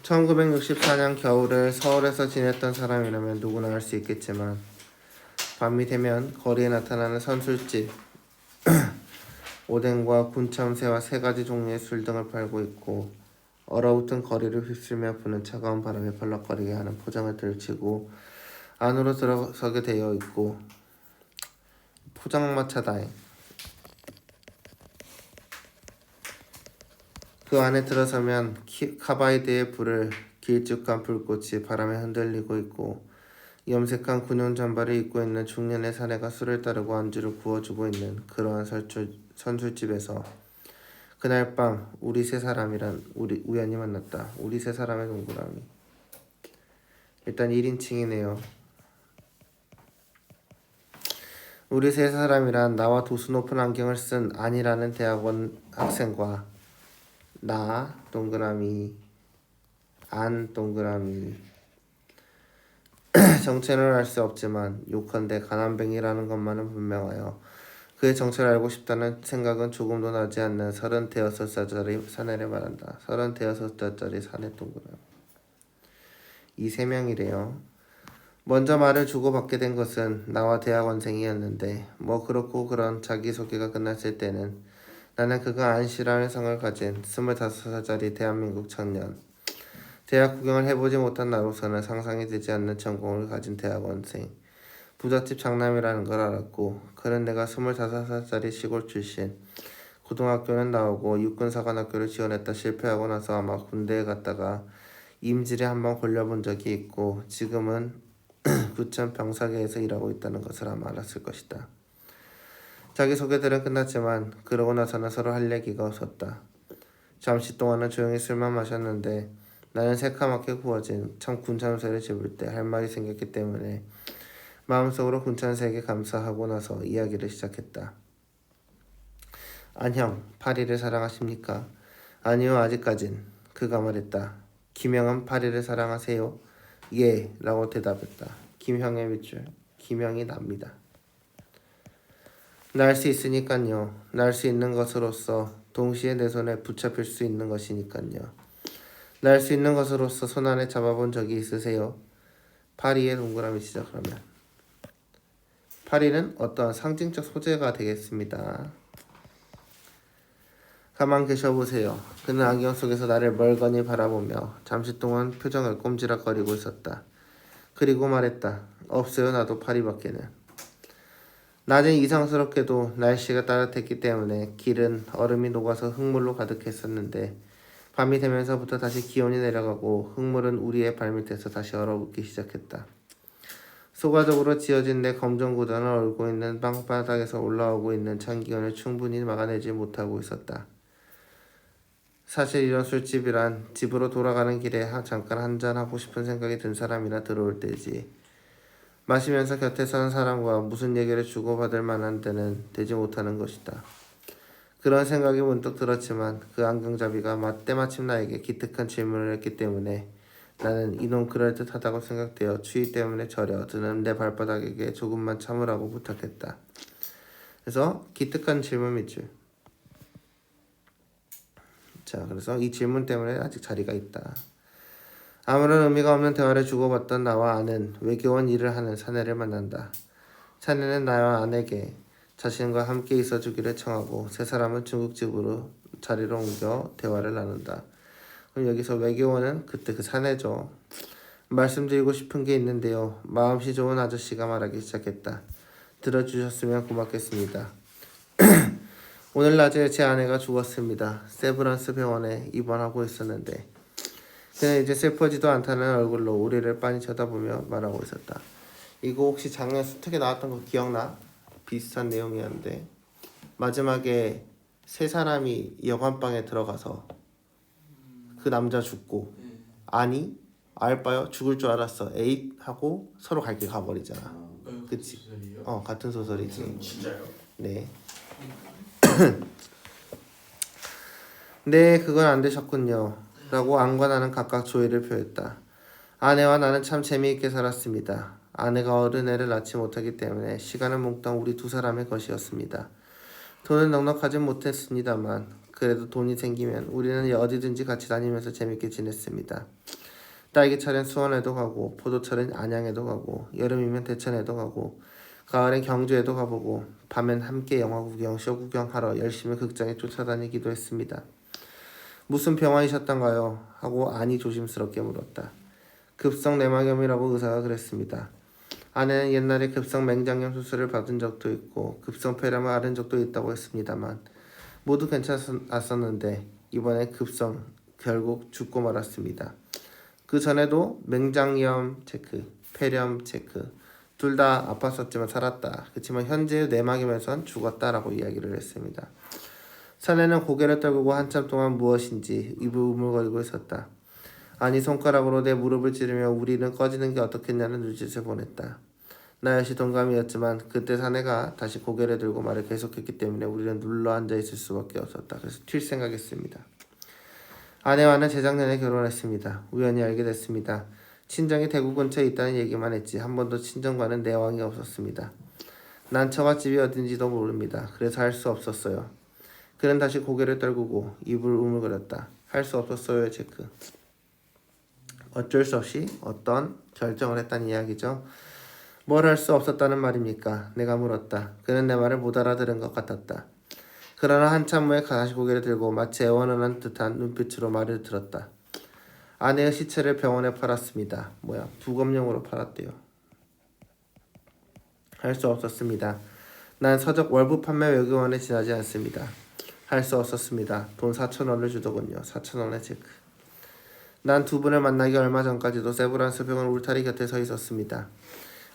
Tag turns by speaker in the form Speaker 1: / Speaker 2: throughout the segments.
Speaker 1: 1964년 겨울을 서울에서 지냈던 사람이라면 누구나 알 수 있겠지만 밤이 되면 거리에 나타나는 선술집 오뎅과 군참새와 세 가지 종류의 술 등을 팔고 있고 얼어붙은 거리를 휩쓸며 부는 차가운 바람에 펄럭거리게 하는 포장을 들치고 안으로 들어서게 되어 있고 포장마차다잉 그 안에 들어서면 키, 카바이드의 불을 길쭉한 불꽃이 바람에 흔들리고 있고 염색한 군용 잠바를 입고 있는 중년의 사내가 술을 따르고 안주를 구워주고 있는 그러한 설주, 선술집에서 그날 밤 우리 세 사람이란 우리 우연히 만났다. 우리 세 사람의 동그라미. 일단 1인칭이네요. 우리 세 사람이란 나와 도수 높은 안경을 쓴 안이라는 대학원 학생과 나 동그라미 안 동그라미 정체는 알 수 없지만 욕한데 가난뱅이라는 것만은 분명하여 그의 정체를 알고 싶다는 생각은 조금도 나지 않는 서른 대여섯 살짜리 사내를 말한다. 서른 대여섯 살짜리 사내 동그라미 이 세 명이래요. 먼저 말을 주고받게 된 것은 나와 대학원생이었는데 뭐 그렇고 그런 자기소개가 끝났을 때는 나는 그가 안씨라는 성을 가진 스물다섯 살짜리 대한민국 청년. 대학 구경을 해보지 못한 나로서는 상상이 되지 않는 전공을 가진 대학원생. 부잣집 장남이라는 걸 알았고 그는 내가 스물다섯 살짜리 시골 출신. 고등학교는 나오고 육군사관학교를 지원했다 실패하고 나서 아마 군대에 갔다가 임질에 한번 걸려본 적이 있고 지금은 부천 병사계에서 일하고 있다는 것을 아마 알았을 것이다. 자기 소개들은 끝났지만 그러고 나서는 서로 할 얘기가 없었다. 잠시 동안은 조용히 술만 마셨는데 나는 새카맣게 구워진 참 군참새를 집을 때 할 말이 생겼기 때문에 마음속으로 군참새에게 감사하고 나서 이야기를 시작했다. 안형, 파리를 사랑하십니까? 아니요, 아직까진. 그가 말했다. 김형은 파리를 사랑하세요? 예, 라고 대답했다. 김형의 밑줄, 김형이 납니다. 날 수 있으니깐요. 날 수 있는 것으로서 동시에 내 손에 붙잡힐 수 있는 것이니깐요. 날 수 있는 것으로서 손 안에 잡아본 적이 있으세요? 파리의 동그라미 시작하면 파리는 어떤 상징적 소재가 되겠습니다. 가만 계셔보세요. 그는 안경 속에서 나를 멀거니 바라보며 잠시 동안 표정을 꼼지락거리고 있었다. 그리고 말했다. 없어요 나도 파리밖에는. 낮은 이상스럽게도 날씨가 따뜻했기 때문에 길은 얼음이 녹아서 흙물로 가득했었는데 밤이 되면서부터 다시 기온이 내려가고 흙물은 우리의 발밑에서 다시 얼어붙기 시작했다. 소가적으로 지어진 내 검정 구단을 얼고 있는 땅바닥에서 올라오고 있는 찬 기온을 충분히 막아내지 못하고 있었다. 사실 이런 술집이란 집으로 돌아가는 길에 하- 잠깐 한잔 하고 싶은 생각이 든 사람이나 들어올 때지. 마시면서 곁에 서는 사람과 무슨 얘기를 주고받을 만한 데는 되지 못하는 것이다. 그런 생각이 문득 들었지만 그 안경잡이가 마- 때마침 나에게 기특한 질문을 했기 때문에 나는 이놈 그럴듯하다고 생각되어 추위 때문에 저려 드는 내 발바닥에게 조금만 참으라고 부탁했다. 그래서 기특한 질문 밑줄. 자, 그래서 이 질문 때문에 아직 자리가 있다. 아무런 의미가 없는 대화를 주고받던 나와 아는 외교원 일을 하는 사내를 만난다. 사내는 나와 아내에게 자신과 함께 있어주기를 청하고 세 사람은 중국집으로 자리로 옮겨 대화를 나눈다. 그럼 여기서 외교원은 그때 그 사내죠. 말씀드리고 싶은 게 있는데요. 마음씨 좋은 아저씨가 말하기 시작했다. 들어주셨으면 고맙겠습니다. 오늘 낮에 제 아내가 죽었습니다. 세브란스 병원에 입원하고 있었는데 그는 이제 슬퍼지도 않다는 얼굴로 우리를 빤히 쳐다보며 말하고 있었다. 이거 혹시 작년 수특에 나왔던 거 기억나? 비슷한 내용이었는데 마지막에 세 사람이 여관방에 들어가서 그 남자 죽고 아니 알바요 죽을 줄 알았어 에잇 하고 서로 갈 길 가버리잖아. 그치? 어 같은 소설이지.
Speaker 2: 진짜요?
Speaker 1: 네. 네, 그건 안 되셨군요. 라고 안과 나는 각각 조의를 표했다. 아내와 나는 참 재미있게 살았습니다. 아내가 어른 애를 낳지 못하기 때문에 시간은 몽땅 우리 두 사람의 것이었습니다. 돈은 넉넉하진 못했습니다만 그래도 돈이 생기면 우리는 어디든지 같이 다니면서 재밌게 지냈습니다. 딸기철엔 수원에도 가고 포도철엔 안양에도 가고 여름이면 대천에도 가고 가을엔 경주에도 가보고 밤엔 함께 영화 구경, 쇼 구경하러 열심히 극장에 쫓아다니기도 했습니다. 무슨 병원이셨던가요? 하고 아니 조심스럽게 물었다. 급성 내막염이라고 의사가 그랬습니다. 아내는 옛날에 급성 맹장염 수술을 받은 적도 있고 급성 폐렴을 앓은 적도 있다고 했습니다만 모두 괜찮았었는데 이번에 급성 결국 죽고 말았습니다. 그 전에도 맹장염 체크, 폐렴 체크 둘 다 아팠었지만 살았다. 그렇지만 현재의 내막염에선 죽었다라고 이야기를 했습니다. 사내는 고개를 떨구고 한참 동안 무엇인지 입을 우물거리고 있었다. 아니 손가락으로 내 무릎을 찌르며 우리는 꺼지는 게 어떻겠냐는 눈짓을 보냈다. 나 역시 동감이었지만 그때 사내가 다시 고개를 들고 말을 계속했기 때문에 우리는 눌러 앉아 있을 수밖에 없었다. 그래서 튈 생각했습니다. 아내와는 재작년에 결혼했습니다. 우연히 알게 됐습니다. 친정이 대구 근처에 있다는 얘기만 했지 한 번도 친정과는 내왕이 없었습니다. 난 처갓집이 어딘지도 모릅니다. 그래서 할 수 없었어요. 그는 다시 고개를 떨구고 입을 우물거렸다. 할 수 없었어요, 체크. 어쩔 수 없이 어떤 결정을 했다는 이야기죠. 뭘 할 수 없었다는 말입니까? 내가 물었다. 그는 내 말을 못 알아들은 것 같았다. 그러나 한참 후에 다시 고개를 들고 마치 애원하는 듯한 눈빛으로 말을 들었다. 아내의 시체를 병원에 팔았습니다. 뭐야, 부검용으로 팔았대요. 할 수 없었습니다. 난 서적 월부 판매 외교원에 지나지 않습니다. 할 수 없었습니다. 돈 4천 원을 주더군요. 4천 원의 체크. 난 두 분을 만나기 얼마 전까지도 세브란스 병원 울타리 곁에 서 있었습니다.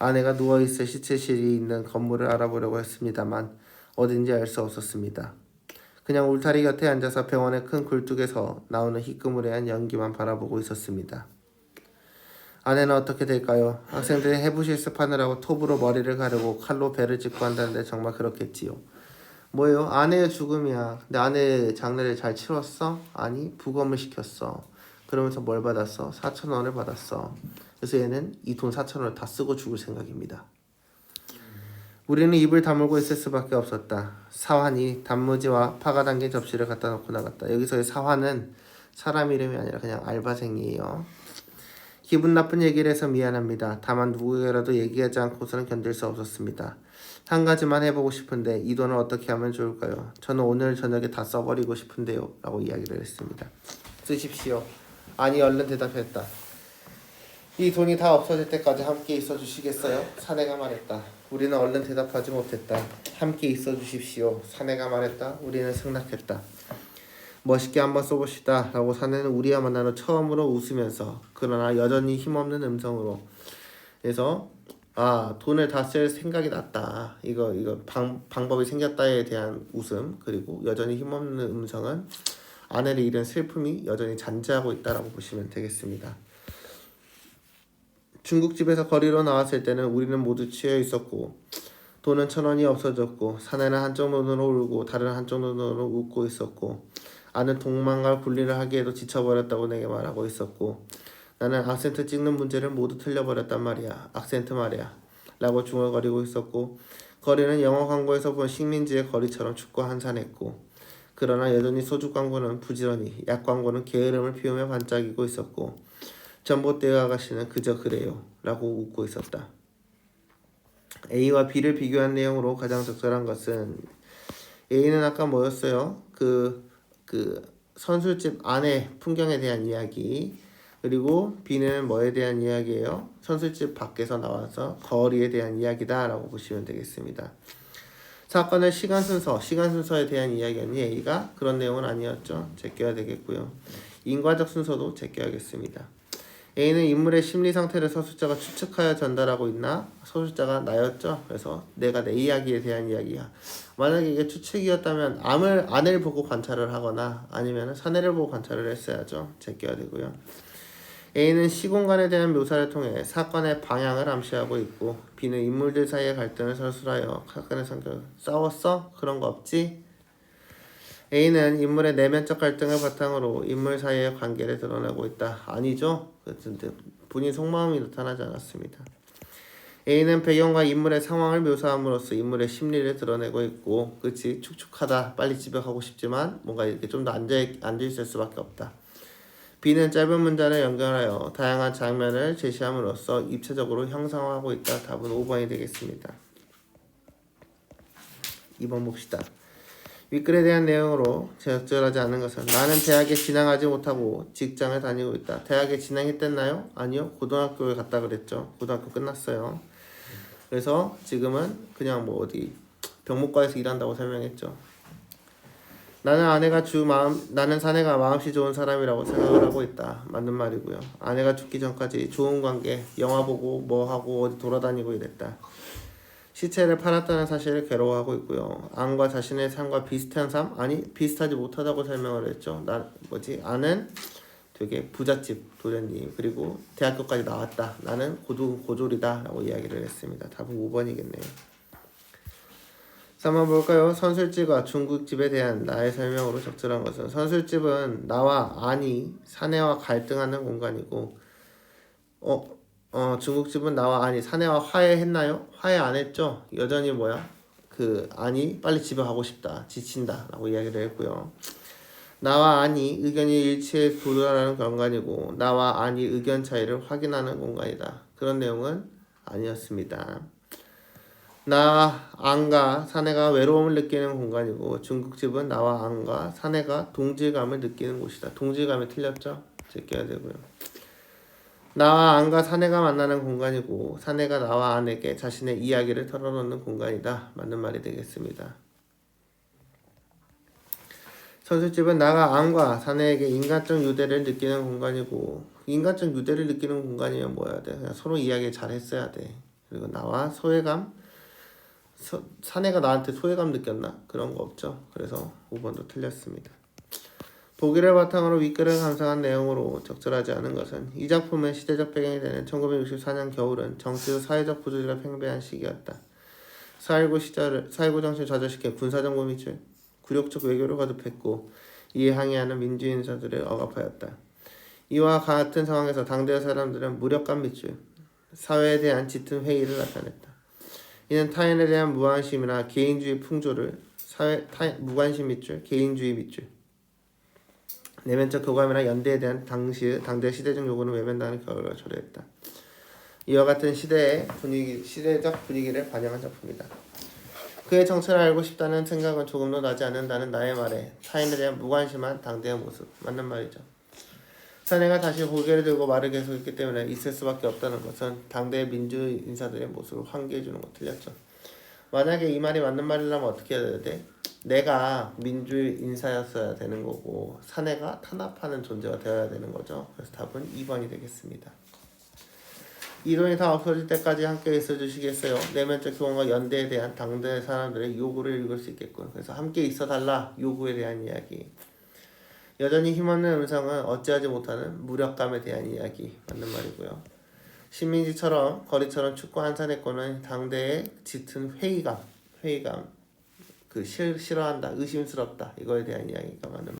Speaker 1: 아내가 누워 있을 시체실이 있는 건물을 알아보려고 했습니다만 어딘지 알 수 없었습니다. 그냥 울타리 곁에 앉아서 병원의 큰 굴뚝에서 나오는 희끄무레한 연기만 바라보고 있었습니다. 아내는 어떻게 될까요? 학생들이 해부 실습하느라고 톱으로 머리를 가르고 칼로 배를 짚고 한다는데 정말 그렇겠지요. 뭐예요? 아내의 죽음이야. 근데 아내 장례를 잘 치렀어? 아니, 부검을 시켰어. 그러면서 뭘 받았어? 4천 원을 받았어. 그래서 얘는 이 돈 4천 원을 다 쓰고 죽을 생각입니다. 우리는 입을 다물고 있을 수밖에 없었다. 사환이 단무지와 파가 담긴 접시를 갖다 놓고 나갔다. 여기서의 사환은 사람 이름이 아니라 그냥 알바생이에요. 기분 나쁜 얘기를 해서 미안합니다. 다만 누구에게라도 얘기하지 않고서는 견딜 수 없었습니다. 한 가지만 해보고 싶은데 이 돈을 어떻게 하면 좋을까요? 저는 오늘 저녁에 다 써버리고 싶은데요. 라고 이야기를 했습니다. 쓰십시오. 아니 얼른 대답했다. 이 돈이 다 없어질 때까지 함께 있어 주시겠어요? 사내가 말했다. 우리는 얼른 대답하지 못했다. 함께 있어 주십시오. 사내가 말했다. 우리는 승낙했다. 멋있게 한번 써봅시다. 라고 사내는 우리와 후 처음으로 웃으면서 그러나 여전히 힘없는 음성으로 그래서 아 돈을 다 쓸 생각이 났다. 이거 이거 방, 방법이 생겼다에 대한 웃음 그리고 여전히 힘없는 음성은 아내를 잃은 슬픔이 여전히 잔재하고 있다라고 보시면 되겠습니다. 중국집에서 거리로 나왔을 때는 우리는 모두 취해 있었고 돈은 천 원이 없어졌고 사내는 한쪽 눈으로 울고 다른 한쪽 눈으로 웃고 있었고 아는 동망갈 분리를 하기에도 지쳐버렸다고 내게 말하고 있었고 나는 악센트 찍는 문제를 모두 틀려버렸단 말이야 악센트 말이야 라고 중얼거리고 있었고 거리는 영화 광고에서 본 식민지의 거리처럼 춥고 한산했고 그러나 여전히 소주 광고는 부지런히 약 광고는 게으름을 피우며 반짝이고 있었고 전봇대 아가씨는 그저 그래요 라고 웃고 있었다. A와 B를 비교한 내용으로 가장 적절한 것은 A는 아까 뭐였어요? 그, 그 선술집 안의 풍경에 대한 이야기 그리고 B는 뭐에 대한 이야기예요? 선술집 밖에서 나와서 거리에 대한 이야기다 라고 보시면 되겠습니다. 사건의 시간 순서, 시간 순서에 대한 이야기였니 A가 그런 내용은 아니었죠. 제껴야 되겠고요. 인과적 순서도 제껴야겠습니다. A는 인물의 심리 상태를 서술자가 추측하여 전달하고 있나? 서술자가 나였죠. 그래서 내가 내 이야기에 대한 이야기야. 만약에 이게 추측이었다면 암을 아내를 보고 관찰을 하거나 아니면 사내를 보고 관찰을 했어야죠. 제껴야 되고요. A는 시공간에 대한 묘사를 통해 사건의 방향을 암시하고 있고 B는 인물들 사이의 갈등을 서술하여 사건의 성격 싸웠어? 그런 거 없지? A는 인물의 내면적 갈등을 바탕으로 인물 사이의 관계를 드러내고 있다. 아니죠? 본인 속마음이 나타나지 않았습니다. A는 배경과 인물의 상황을 묘사함으로써 인물의 심리를 드러내고 있고, 그렇지 축축하다, 빨리 집에 가고 싶지만 뭔가 이렇게 좀 더 앉아 앉아 있을 수밖에 없다. B는 짧은 문장을 연결하여 다양한 장면을 제시함으로써 입체적으로 형상화하고 있다. 답은 5번이 되겠습니다. 2번 봅시다. 윗글에 대한 내용으로 적절하지 않은 것은 나는 대학에 진학하지 못하고 직장을 다니고 있다. 대학에 진학했댔나요? 아니요. 고등학교에 갔다 그랬죠. 고등학교 끝났어요. 그래서 지금은 그냥 뭐 어디 병목과에서 일한다고 설명했죠. 나는 아내가 주 마음 나는 사내가 마음씨 좋은 사람이라고 생각을 하고 있다. 맞는 말이고요. 아내가 죽기 전까지 좋은 관계, 영화 보고 뭐 하고 어디 돌아다니고 이랬다. 시체를 팔았다는 사실을 괴로워하고 있고요. 안과 자신의 삶과 비슷한 삶 아니 비슷하지 못하다고 설명을 했죠. 나 뭐지 아는 되게 부잣집 도련님 그리고 대학교까지 나왔다. 나는 고도 고졸이다라고 이야기를 했습니다. 답은 5번이겠네요. 3번 볼까요? 선술집과 중국집에 대한 나의 설명으로 적절한 것은 선술집은 나와 아니 사내와 갈등하는 공간이고 어, 어 중국집은 나와 아니 사내와 화해했나요? 화해 안 했죠? 여전히 뭐야? 그 아니 빨리 집에 가고 싶다 지친다라고 이야기를 했고요. 나와 아니 의견이 일치에 도달하는 공간이고 나와 아니 의견 차이를 확인하는 공간이다. 그런 내용은 아니었습니다. 나 안과 사내가 외로움을 느끼는 공간이고 중국집은 나와 안과 사내가 동질감을 느끼는 곳이다. 동질감이 틀렸죠? 제껴야 되고요. 나와 안과 사내가 만나는 공간이고 사내가 나와 안에게 자신의 이야기를 털어놓는 공간이다. 맞는 말이 되겠습니다. 선술집은 나가 안과 사내에게 인간적 유대를 느끼는 공간이고 인간적 유대를 느끼는 공간이면 뭐야 돼? 그냥 서로 이야기 잘 했어야 돼. 그리고 나와 소외감 서, 사내가 나한테 소외감 느꼈나? 그런 거 없죠. 그래서 5번도 틀렸습니다. 보기를 바탕으로 윗글을 감상한 내용으로 적절하지 않은 것은 이 작품의 시대적 배경이 되는 1964년 겨울은 정치적 사회적 부조리가 팽배한 시기였다. 4.19 시절을 4.19 정신을 좌절시킨 군사정부 밑줄 굴욕적 외교를 거듭했고 이에 항의하는 민주주의 인사들을 억압하였다. 이와 같은 상황에서 당대 사람들은 무력감 밑줄 사회에 대한 짙은 회의를 나타냈다. 이는 타인에 대한 무관심이나 개인주의 풍조를 사회 타, 무관심 밑줄 개인주의 밑줄 내면적 교감이나 연대에 대한 당시 당대 시대적 요구는 외면당하는 결과를 초래했다. 이와 같은 시대의 분위기 시대적 분위기를 반영한 작품이다. 그의 정체를 알고 싶다는 생각은 조금도 나지 않는다는 나의 말에 타인에 대한 무관심한 당대의 모습 맞는 말이죠. 사내가 다시 고개를 들고 말을 계속했기 때문에 있을 수밖에 없다는 것은 당대의 민주 인사들의 모습을 환기해 주는 것 틀렸죠. 만약에 이 말이 맞는 말이라면 어떻게 해야 돼? 내가 민주 인사였어야 되는 거고 사내가 탄압하는 존재가 되어야 되는 거죠. 그래서 답은 2번이 되겠습니다. 이 돈이 다 없어질 때까지 함께 있어 주시겠어요? 내면적 교원과 연대에 대한 당대 사람들의 요구를 읽을 수 있겠군. 그래서 함께 있어 달라 요구에 대한 이야기. 여전히 힘없는 음성은 어찌하지 못하는 무력감에 대한 이야기 맞는 말이고요. 신민지처럼 거리처럼 춥고 한산했고는 당대의 짙은 회의감, 회의감, 그 싫, 싫어한다, 의심스럽다 이거에 대한 이야기가 맞는